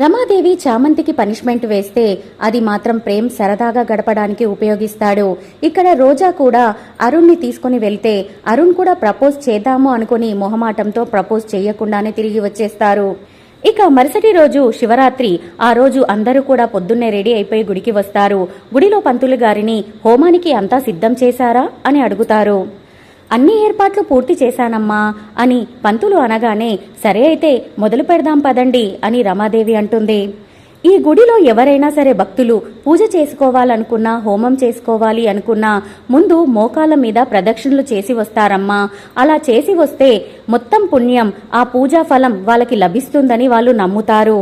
Ramadevi చామంతికి punishment వేస్తే అది మాత్రం ప్రేమ్ సరదాగా గడపడానికి ఉపయోగిస్తాడు. ఇక్కడ రోజా కూడా అరుణ్ని తీసుకుని వెళ్తే అరుణ్ కూడా ప్రపోజ్ చేద్దాము అనుకుని మొహమాటంతో ప్రపోజ్ చేయకుండానే తిరిగి వచ్చేస్తారు. ఇక మరుసటి రోజు శివరాత్రి ఆ రోజు అందరూ కూడా పొద్దున్నే రెడీ అయిపోయి గుడికి వస్తారు. గుడిలో పంతులు గారిని హోమానికి అంతా సిద్ధం చేశారా అని అడుగుతారు. అన్ని ఏర్పాట్లు పూర్తి చేశానమ్మా అని పంతులు అనగానే సరే అయితే మొదలు పెడదాం పదండి అని రమాదేవి అంటుంది. ఈ గుడిలో ఎవరైనా సరే భక్తులు పూజ చేసుకోవాలనుకున్నా హోమం చేసుకోవాలి అనుకున్నా ముందు మోకాల మీద ప్రదక్షిణలు చేసి వస్తారమ్మా. అలా చేసి వస్తే మొత్తం పుణ్యం ఆ పూజా ఫలం వాళ్ళకి లభిస్తుందని వాళ్ళు నమ్ముతారు.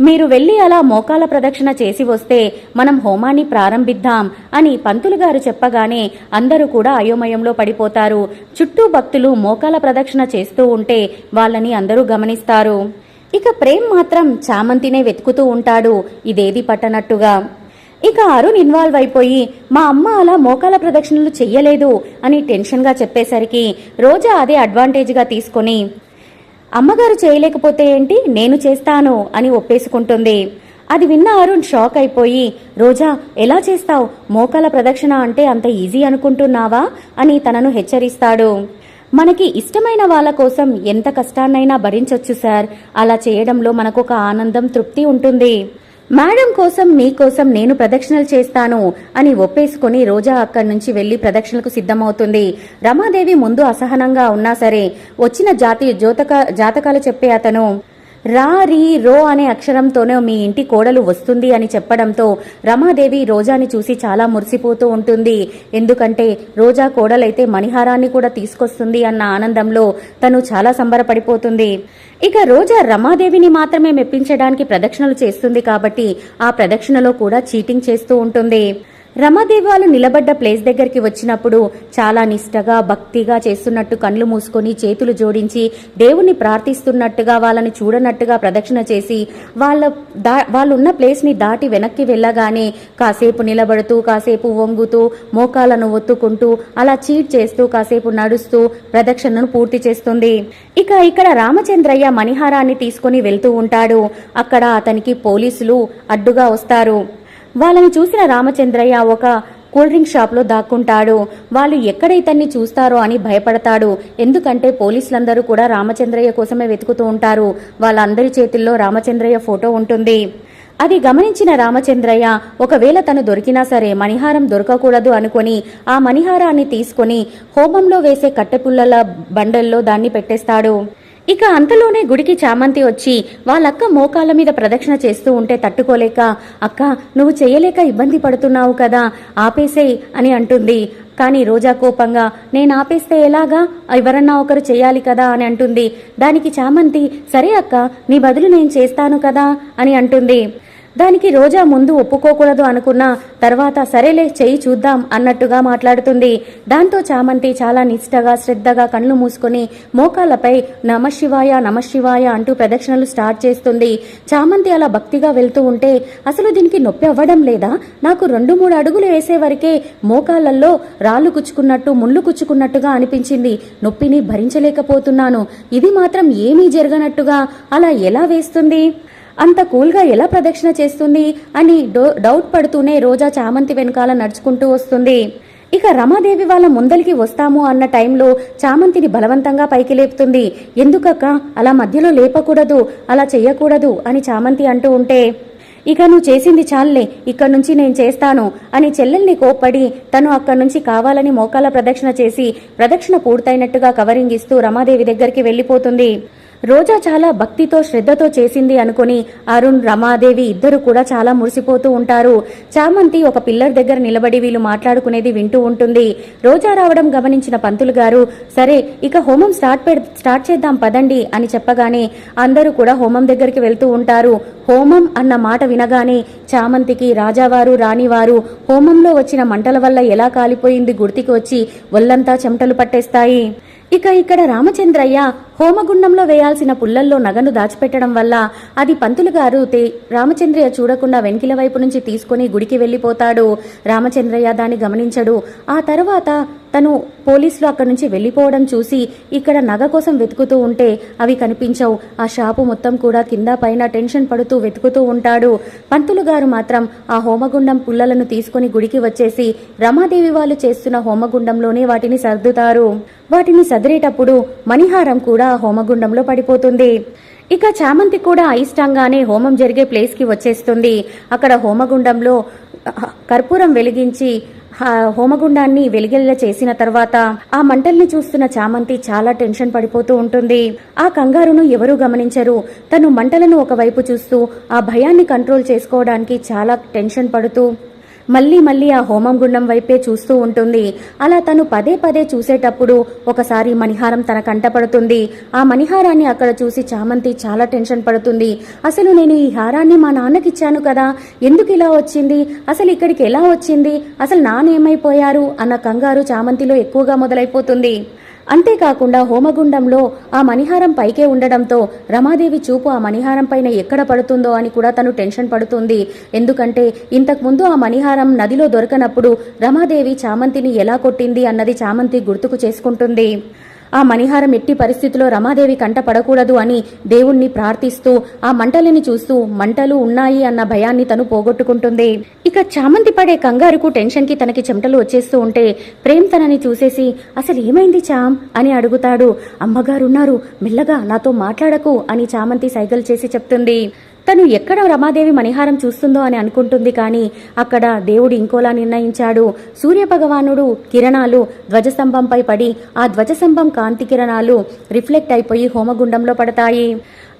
మీరు వెళ్ళి అలా మోకాల ప్రదక్షిణ చేసి వస్తే మనం హోమాన్ని ప్రారంభిద్దాం అని పంతులు గారు చెప్పగానే అందరూ కూడా అయోమయంలో పడిపోతారు. చుట్టూ భక్తులు మోకాల ప్రదక్షిణ చేస్తూ ఉంటే వాళ్ళని అందరూ గమనిస్తారు. ఇక ప్రేమ్ మాత్రం చామంతినే వెతుకుతూ ఉంటాడు. ఇదేది పట్టనట్టుగా. ఇక అరుణ్ ఇన్వాల్వ్ అయిపోయి మా అమ్మ అలా మోకాల ప్రదక్షిణలు చెయ్యలేదు అని టెన్షన్గా చెప్పేసరికి రోజా అదే అడ్వాంటేజ్గా తీసుకొని అమ్మగారు చేయలేకపోతే ఏంటి? నేను చేస్తాను అని ఒప్పేసుకుంటుంది. అది విన్న అరుణ్ షాక్ అయిపోయి రోజా ఎలా చేస్తావు? మోకాల ప్రదక్షిణ అంటే అంత ఈజీ అనుకుంటున్నావా? అని తనను హెచ్చరిస్తాడు. మనకి ఇష్టమైన వాళ్ళ కోసం ఎంత కష్టాన్నైనా భరించొచ్చు సార్. అలా చేయడంలో మనకొక ఆనందం తృప్తి ఉంటుంది. మేడం కోసం మీకోసం నేను ప్రదక్షిణలు చేస్తాను అని ఒప్పేసుకుని రోజా అక్కడి నుంచి వెళ్ళి ప్రదక్షిణలకు సిద్ధమవుతుంది. రమాదేవి ముందు అసహనంగా ఉన్నా సరే వచ్చిన జాతి జోతక జాతకాలు చెప్పే అతను రా రీ రో అనే అక్షరంతోనే మీ ఇంటి కోడలు వస్తుంది అని చెప్పడంతో రమాదేవి రోజాని చూసి చాలా మురిసిపోతూ ఉంటుంది. ఎందుకంటే రోజా కోడలైతే మణిహారాన్ని కూడా తీసుకొస్తుంది అన్న ఆనందంలో తను చాలా సంబరపడిపోతుంది. ఇక రోజా రమాదేవిని మాత్రమే మెప్పించడానికి ప్రదక్షిణలు చేస్తుంది కాబట్టి ఆ ప్రదక్షిణలో కూడా చీటింగ్ చేస్తూ ఉంటుంది. రమాదేవాలు నిలబడ్డ ప్లేస్ దగ్గరికి వచ్చినప్పుడు చాలా నిష్టగా భక్తిగా చేస్తున్నట్టు కళ్ళు మూసుకొని చేతులు జోడించి దేవుణ్ణి ప్రార్థిస్తున్నట్టుగా వాళ్ళని చూడనట్టుగా ప్రదక్షిణ చేసి వాళ్ళ దా వాళ్ళున్న ప్లేస్ని దాటి వెనక్కి వెళ్ళగానే కాసేపు నిలబడుతూ కాసేపు వంగుతూ మోకాలను ఒత్తుకుంటూ అలా చీట్ చేస్తూ కాసేపు నడుస్తూ ప్రదక్షిణను పూర్తి చేస్తుంది. ఇక ఇక్కడ రామచంద్రయ్య మణిహారాన్ని తీసుకుని వెళ్తూ ఉంటాడు. అక్కడ అతనికి పోలీసులు అడ్డుగా వస్తారు. వాళ్ళని చూసిన రామచంద్రయ్య ఒక కూల్ డ్రింక్ షాప్లో దాక్కుంటాడు. వాళ్ళు ఎక్కడ ఇతన్ని చూస్తారో అని భయపడతాడు. ఎందుకంటే పోలీసులందరూ కూడా రామచంద్రయ్య కోసమే వెతుకుతూ ఉంటారు. వాళ్ళందరి చేతుల్లో రామచంద్రయ్య ఫోటో ఉంటుంది. అది గమనించిన రామచంద్రయ్య ఒకవేళ తను దొరికినా సరే మణిహారం దొరకకూడదు అనుకొని ఆ మణిహారాన్ని తీసుకొని హోమంలో వేసే కట్టెపుల్లల బండల్లో దాన్ని పెట్టేస్తాడు. ఇక అంతలోనే గుడికి చామంతి వచ్చి వాళ్ళక్క మోకాళ్ళ మీద ప్రదక్షిణ చేస్తూ ఉంటే తట్టుకోలేక అక్క నువ్వు చేయలేక ఇబ్బంది పడుతున్నావు కదా ఆపేసేయ్ అని అంటుంది. కానీ రోజా కోపంగా నేను ఆపేస్తే ఎలాగా? ఎవరన్నా ఒకరు చేయాలి కదా అని అంటుంది. దానికి చామంతి సరే అక్క నీ బదులు నేను చేస్తాను కదా అని అంటుంది. దానికి రోజా ముందు ఒప్పుకోకూడదు అనుకున్న తర్వాత సరేలే చెయ్యి చూద్దాం అన్నట్టుగా మాట్లాడుతుంది. దాంతో చామంతి చాలా నిష్టగా శ్రద్ధగా కళ్ళు మూసుకొని మోకాళ్ళపై నమశివాయ నమశివాయ అంటూ ప్రదక్షిణలు స్టార్ట్ చేస్తుంది. చామంతి అలా భక్తిగా వెళ్తూ ఉంటే అసలు దీనికి నొప్పి అవ్వడం లేదా? నాకు రెండు మూడు అడుగులు వేసే వరకే మోకాళ్ళల్లో రాళ్ళు కుచ్చుకున్నట్టు ముళ్ళు కుచ్చుకున్నట్టుగా అనిపించింది. నొప్పిని భరించలేకపోతున్నాను. ఇది మాత్రం ఏమీ జరగనట్టుగా అలా ఎలా వేస్తుంది? అంత కూల్గా ఎలా ప్రదక్షిణ చేస్తుంది అని డౌట్ పడుతూనే రోజా చామంతి వెనకాల నడుచుకుంటూ వస్తుంది. ఇక రమాదేవి వాళ్ళ ముందలికి వస్తాము అన్న టైంలో చామంతిని బలవంతంగా పైకి లేపుతుంది. ఎందుకక్క? అలా మధ్యలో లేపకూడదు అలా చెయ్యకూడదు అని చామంతి అంటూ ఉంటే ఇక నువ్వు చేసింది చాలులే ఇక్కడ నుంచి నేను చేస్తాను అని చెల్లెల్ని కోప్పడి తను అక్కడి నుంచి కావాలని మోకాల ప్రదక్షిణ చేసి ప్రదక్షిణ పూర్తయినట్టుగా కవరింగ్ ఇస్తూ రమాదేవి దగ్గరికి వెళ్ళిపోతుంది. రోజా చాలా భక్తితో శ్రద్ధతో చేసింది అనుకుని అరుణ్ రమాదేవి ఇద్దరు కూడా చాలా మురిసిపోతూ ఉంటారు. చామంతి ఒక పిల్లర్ దగ్గర నిలబడి వీళ్ళు మాట్లాడుకునేది వింటూ ఉంటుంది. రోజా రావడం గమనించిన పంతులు గారు సరే ఇక హోమం స్టార్ట్ స్టార్ట్ చేద్దాం పదండి అని చెప్పగానే అందరూ కూడా హోమం దగ్గరికి వెళ్తూ ఉంటారు. హోమం అన్న మాట వినగానే చామంతికి రాజావారు రాణివారు హోమంలో వచ్చిన మంటల వల్ల ఎలా కాలిపోయింది గుర్తికి వచ్చి ఒళ్ళంతా చెమటలు పట్టేస్తాయి. ఇక ఇక్కడ రామచంద్రయ్య హోమగుండంలో వేయాల్సిన పుల్లల్లో నగను దాచిపెట్టడం వల్ల అది పంతులు గారు రామచంద్రయ్య చూడకుండా వెంకిల వైపు నుంచి తీసుకుని గుడికి వెళ్ళిపోతాడు. రామచంద్రయ్య దాన్ని గమనించడు. ఆ తర్వాత తను పోలీసులు అక్కడి నుంచి వెళ్ళిపోవడం చూసి ఇక్కడ నగ కోసం వెతుకుతూ ఉంటే అవి కనిపించవు. ఆ షాపు మొత్తం కూడా కింద పైన టెన్షన్ పడుతూ వెతుకుతూ ఉంటాడు. పంతులు గారు మాత్రం ఆ హోమగుండం పుల్లలను తీసుకుని గుడికి వచ్చేసి రమాదేవి వాళ్ళు చేస్తున్న హోమగుండంలోనే వాటిని సర్దుతారు. వాటిని సదిరేటప్పుడు మణిహారం కూడా ఆ హోమగుండంలో పడిపోతుంది. ఇక చామంతి కూడా అయిష్టంగానే హోమం జరిగే ప్లేస్కి వచ్చేస్తుంది. అక్కడ హోమగుండంలో కర్పూరం వెలిగించి హోమగుండాన్ని వెలిగేలా చేసిన తర్వాత ఆ మంటల్ని చూస్తున్న చామంతి చాలా టెన్షన్ పడిపోతూ ఉంటుంది. ఆ కంగారును ఎవరూ గమనించరు. తను మంటలను ఒకవైపు చూస్తూ ఆ భయాన్ని కంట్రోల్ చేసుకోవడానికి చాలా టెన్షన్ పడుతూ మళ్ళీ మళ్ళీ ఆ హోమం గుండం వైపే చూస్తూ ఉంటుంది. అలా తను పదే పదే చూసేటప్పుడు ఒకసారి మణిహారం తన కంట పడుతుంది. ఆ మణిహారాన్ని అక్కడ చూసి చామంతి చాలా టెన్షన్ పడుతుంది. అసలు నేను ఈ హారాన్ని మా నాన్నకిచ్చాను కదా ఎందుకు ఇలా వచ్చింది? అసలు ఇక్కడికి ఎలా వచ్చింది? అసలు నానేమైపోయారు? అన్న కంగారు చామంతిలో ఎక్కువగా మొదలైపోతుంది. అంతేకాకుండా హోమగుండంలో ఆ మణిహారం పైకే ఉండడంతో రమాదేవి చూపు ఆ మణిహారం పైన ఎక్కడ పడుతుందో అని కూడా తను టెన్షన్ పడుతుంది. ఎందుకంటే ఇంతకుముందు ఆ మణిహారం నదిలో దొరకనప్పుడు రమాదేవి చామంతిని ఎలా కొట్టింది అన్నది చామంతి గుర్తుకు చేసుకుంటుంది. ఆ మణిహారం ఎట్టి పరిస్థితిలో రమాదేవి కంట పడకూడదు అని దేవుణ్ణి ప్రార్థిస్తూ ఆ మంటలని చూస్తూ మంటలు ఉన్నాయి అన్న భయాన్ని తను పోగొట్టుకుంటుంది. ఇక చామంతి పడే కంగారుకు టెన్షన్కి తనకి చెమటలు వచ్చేస్తూ ఉంటే ప్రేమ్ తనని చూసేసి అసలు ఏమైంది చామ్? అని అడుగుతాడు. అమ్మగారున్నారు మెల్లగా నాతో మాట్లాడకు అని చామంతి సైగలు చేసి చెప్తుంది. తను ఎక్కడ రమాదేవి మణిహారం చూస్తుందో అని అనుకుంటుంది కానీ అక్కడ దేవుడు ఇంకోలా నిర్ణయించాడు. సూర్య భగవానుడు కిరణాలు ధ్వజస్తంభంపై పడి ఆ ధ్వజస్తంభం కాంతి కిరణాలు రిఫ్లెక్ట్ అయిపోయి హోమగుండంలో పడతాయి.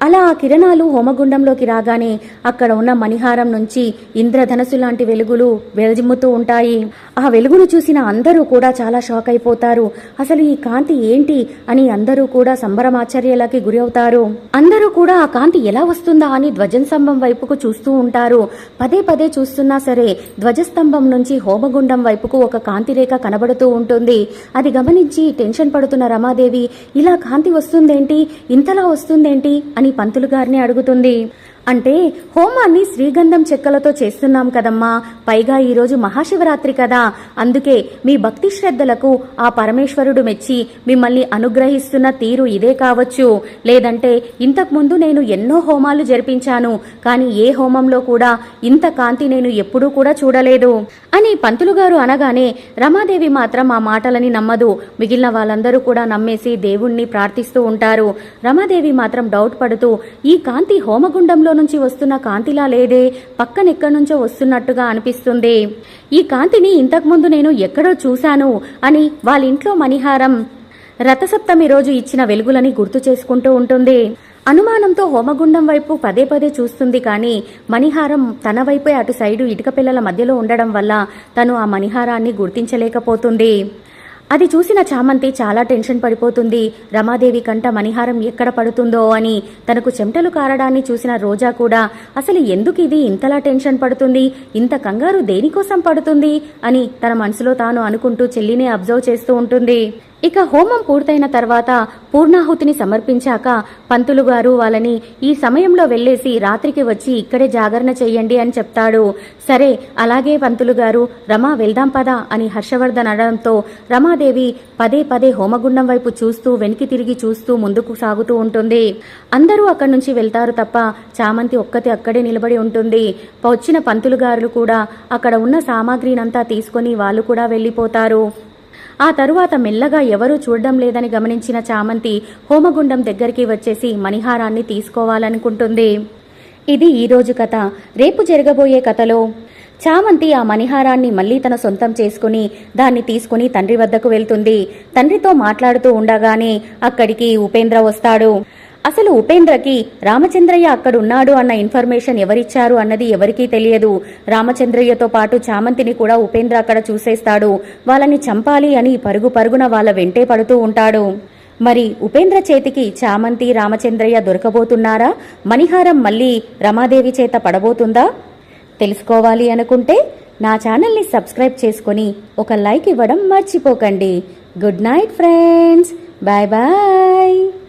అలా ఆ కిరణాలు హోమగుండంలోకి రాగానే అక్కడ ఉన్న మణిహారం నుంచి ఇంద్రధనస్సు లాంటి వెలుగులు వెలజిమ్ముతూ ఉంటాయి. ఆ వెలుగును చూసిన అందరూ కూడా చాలా షాక్ అయిపోతారు. అసలు ఈ కాంతి ఏంటి అని అందరూ కూడా సంబరమాచర్యాలకి గురి అవుతారు అందరూ కూడా ఆ కాంతి ఎలా వస్తుందా అని ధ్వజ ధ్వజస్తంభం వైపుకు చూస్తూ ఉంటారు. పదే పదే చూస్తున్నా సరే ధ్వజస్తంభం నుంచి హోమగుండం వైపుకు ఒక కాంతి రేఖ కనబడుతూ ఉంటుంది. అది గమనించి టెన్షన్ పడుతున్న రమాదేవి ఇలా కాంతి వస్తుందేంటి? ఇంతలా వస్తుందేంటి? అని పంతులు గారిని అడుగుతుంది. అంటే హోమాన్ని శ్రీగంధం చెక్కలతో చేస్తున్నాం కదమ్మా. పైగా ఈరోజు మహాశివరాత్రి కదా. అందుకే మీ భక్తి శ్రద్ధలకు ఆ పరమేశ్వరుడు మెచ్చి మిమ్మల్ని అనుగ్రహిస్తున్న తీరు ఇదే కావచ్చు. లేదంటే ఇంతకుముందు నేను ఎన్నో హోమాలు జరిపించాను. కానీ ఏ హోమంలో కూడా ఇంత కాంతి నేను ఎప్పుడూ కూడా చూడలేదు. అని పంతులు గారు అనగానే రమాదేవి మాత్రం ఆ మాటలని నమ్మదు. మిగిలిన వాళ్ళందరూ కూడా నమ్మేసి దేవుణ్ణి ప్రార్థిస్తూ ఉంటారు. రమాదేవి మాత్రం డౌట్ పడుతూ ఈ కాంతి హోమగుండంలో నుంచి వస్తున్న కాంతిలా లేదే పక్కనెక్కడి నుంచో వస్తున్నట్టుగా అనిపిస్తుంది. ఈ కాంతిని ఇంతకుముందు నేను ఎక్కడో చూశాను అని వాళ్ళ ఇంట్లో మణిహారం రథసప్తమి రోజు ఇచ్చిన వెలుగులని గుర్తు చేసుకుంటూ ఉంటుంది. అనుమానంతో హోమగుండం వైపు పదే పదే చూస్తుంది కానీ మణిహారం తన వైపే అటు సైడు ఇటుక పిల్లల మధ్యలో ఉండడం వల్ల తను ఆ మణిహారాన్ని గుర్తించలేకపోతుంది. అది చూసిన చామంతి చాలా టెన్షన్ పడిపోతుంది. రమాదేవి కంట మణిహారం ఎక్కడ పడుతుందో అని తనకు చెమటలు కారడాన్ని చూసిన రోజా కూడా అసలు ఎందుకు ఇది ఇంతలా టెన్షన్ పడుతుంది? ఇంత కంగారు దేనికోసం పడుతుంది? అని తన మనసులో తాను అనుకుంటూ చెల్లిని అబ్జర్వ్ చేస్తూ ఉంటుంది. ఇక హోమం పూర్తయిన తర్వాత పూర్ణాహుతిని సమర్పించాక పంతులు గారు వాళ్ళని ఈ సమయంలో వెళ్ళేసి రాత్రికి వచ్చి ఇక్కడే జాగరణ చెయ్యండి అని చెప్తాడు. సరే అలాగే పంతులు గారు రమా వెళ్దాం పదా అని హర్షవర్ధన్ అనడంతో రమాదేవి పదే పదే హోమగుండం వైపు చూస్తూ వెనక్కి తిరిగి చూస్తూ ముందుకు సాగుతూ ఉంటుంది. అందరూ అక్కడి నుంచి వెళ్తారు తప్ప చామంతి ఒక్కతే అక్కడే నిలబడి ఉంటుంది. వచ్చిన పంతులు గారులు కూడా అక్కడ ఉన్న సామాగ్రినంతా తీసుకొని వాళ్ళు కూడా వెళ్ళిపోతారు. ఆ తరువాత మెల్లగా ఎవరూ చూడడం లేదని గమనించిన చామంతి హోమగుండం దగ్గరికి వచ్చేసి మణిహారాన్ని తీసుకోవాలనుకుంటుంది. ఇది ఈరోజు కథ. రేపు జరగబోయే కథలో చామంతి ఆ మణిహారాన్ని మళ్ళీ తన సొంతం చేసుకుని దాన్ని తీసుకుని తండ్రి వద్దకు వెళ్తుంది. తండ్రితో మాట్లాడుతూ ఉండగానే అక్కడికి ఉపేంద్ర వస్తాడు. అసలు ఉపేంద్రకి రామచంద్రయ్య అక్కడున్నాడు అన్న ఇన్ఫర్మేషన్ ఎవరిచ్చారు అన్నది ఎవరికీ తెలియదు. రామచంద్రయ్యతో పాటు చామంతిని కూడా ఉపేంద్ర అక్కడ చూసేస్తాడు. వాళ్ళని చంపాలి అని పరుగు పరుగున వాళ్ళ వెంటే పడుతూ ఉంటాడు. మరి ఉపేంద్ర చేతికి చామంతి రామచంద్రయ్య దొరకబోతున్నారా? మణిహారం మళ్ళీ రమాదేవి చేత పడబోతుందా? తెలుసుకోవాలి అనుకుంటే నా ఛానల్ని సబ్స్క్రైబ్ చేసుకొని ఒక లైక్ ఇవ్వడం మర్చిపోకండి. Good night friends. Bye bye.